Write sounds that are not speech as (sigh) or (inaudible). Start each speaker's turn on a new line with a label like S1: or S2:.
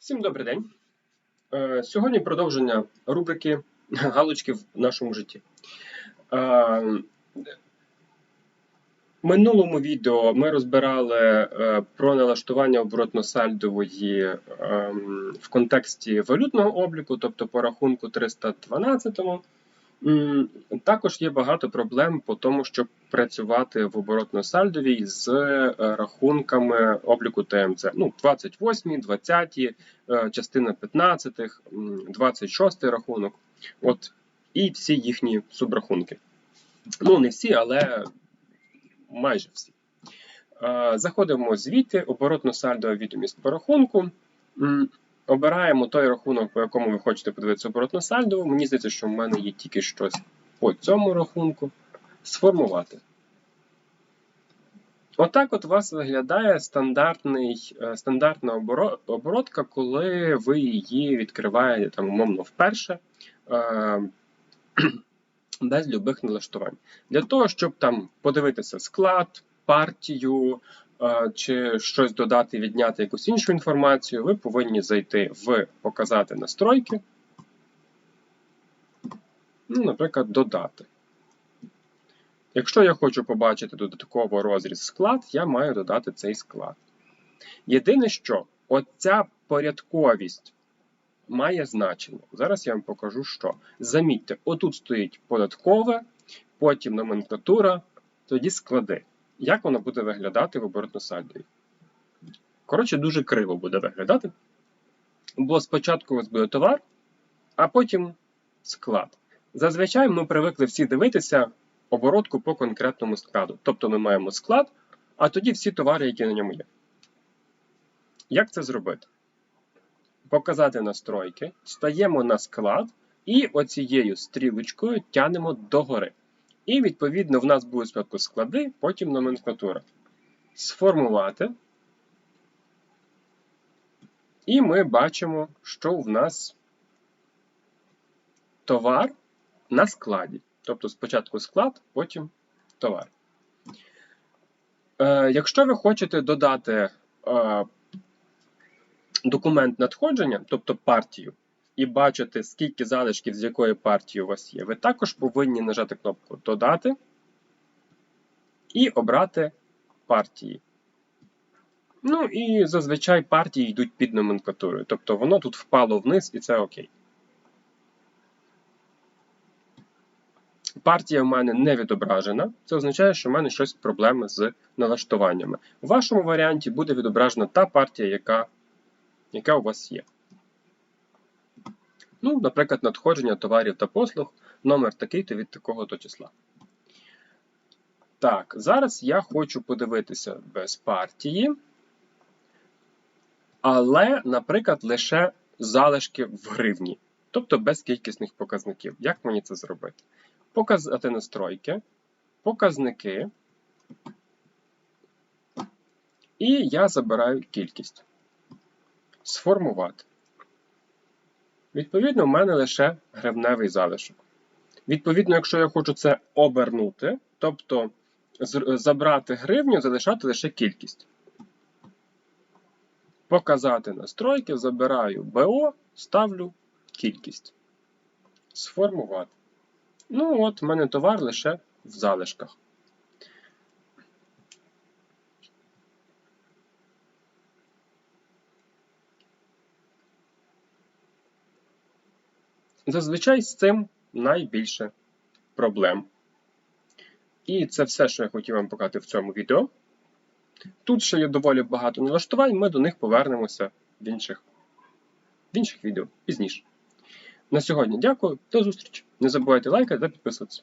S1: Всім добрий день. Е, Сьогодні продовження рубрики (laughs) Галочки в нашому житті. Е, минулому відео ми розбирали е, про налаштування оборотно-сальдової ем, в контексті валютного обліку, тобто по рахунку 312. Також є багато проблем по тому, щоб працювати в оборотно-сальдовій з е, рахунками обліку ТМЦ. Ну, 28, 20, е, частина 15, м, 26 рахунок. От, і всі їхні субрахунки. Ну, не всі, але майже всі. Е, Заходимо звідти, оборотно-сальдова відомість по рахунку. Обираємо той рахунок, по якому ви хочете подивитися оборотно сальдову. Мені здається, що в мене є тільки щось по цьому рахунку. Сформувати. Отак от у вас виглядає стандартний, е, стандартна оборотка, коли ви її відкриваєте там, умовно вперше. е, (clears throat) Без любих налаштувань. Для того, щоб там подивитися склад, партію, чи щось додати, відняти якусь іншу інформацію, ви повинні зайти в Показати настройки. Ну, наприклад, додати. Якщо я хочу побачити додатково розріз склад, я маю додати цей склад. Єдине, що оця порядковість має значення. Зараз я вам покажу, що. Замітьте, отут стоїть податкове, потім номенклатура, тоді склади. Як воно буде виглядати в оборотно-сальдові? Коротше, дуже криво буде виглядати. Бо спочатку у вас буде товар, а потім склад. Зазвичай ми привикли всі дивитися оборотку по конкретному складу. Тобто ми маємо склад, а тоді всі товари, які на ньому є. Як це зробити? Показати настройки, стаємо на склад і оцією стрілочкою тянемо догори. І, відповідно, в нас будуть спочатку склади, потім номенклатура. Сформувати. І ми бачимо, що в нас товар на складі. Тобто спочатку склад, потім товар. Е, якщо ви хочете додати е, документ надходження, тобто партію, і бачити, скільки залишків з якої партії у вас є, ви також повинні нажати кнопку Додати і обрати партії. Ну і зазвичай партії йдуть під номенклатурою. Тобто воно тут впало вниз і це окей. Партія в мене не відображена. Це означає, що в мене щось проблеми з налаштуваннями. У вашому варіанті буде відображена та партія, яка, яка у вас є. Ну, наприклад, надходження товарів та послуг, номер такий-то від такого-то числа. Так, зараз я хочу подивитися без партії. Але, наприклад, лише залишки в гривні, тобто без кількісних показників. Як мені це зробити? Показати настройки, показники. І я забираю кількість. Сформувати. Відповідно, в мене лише гривневий залишок. Відповідно, якщо я хочу це обернути, тобто забрати гривню, залишати лише кількість. Показати настройки, забираю БО, ставлю кількість. Сформувати. Ну, от, в мене товар лише в залишках. Зазвичай з цим найбільше проблем. І це все, що я хотів вам показати в цьому відео. Тут ще є доволі багато налаштувань, ми до них повернемося в інших, в інших відео пізніше. На сьогодні дякую, до зустрічі. Не забувайте лайкати та підписуватися.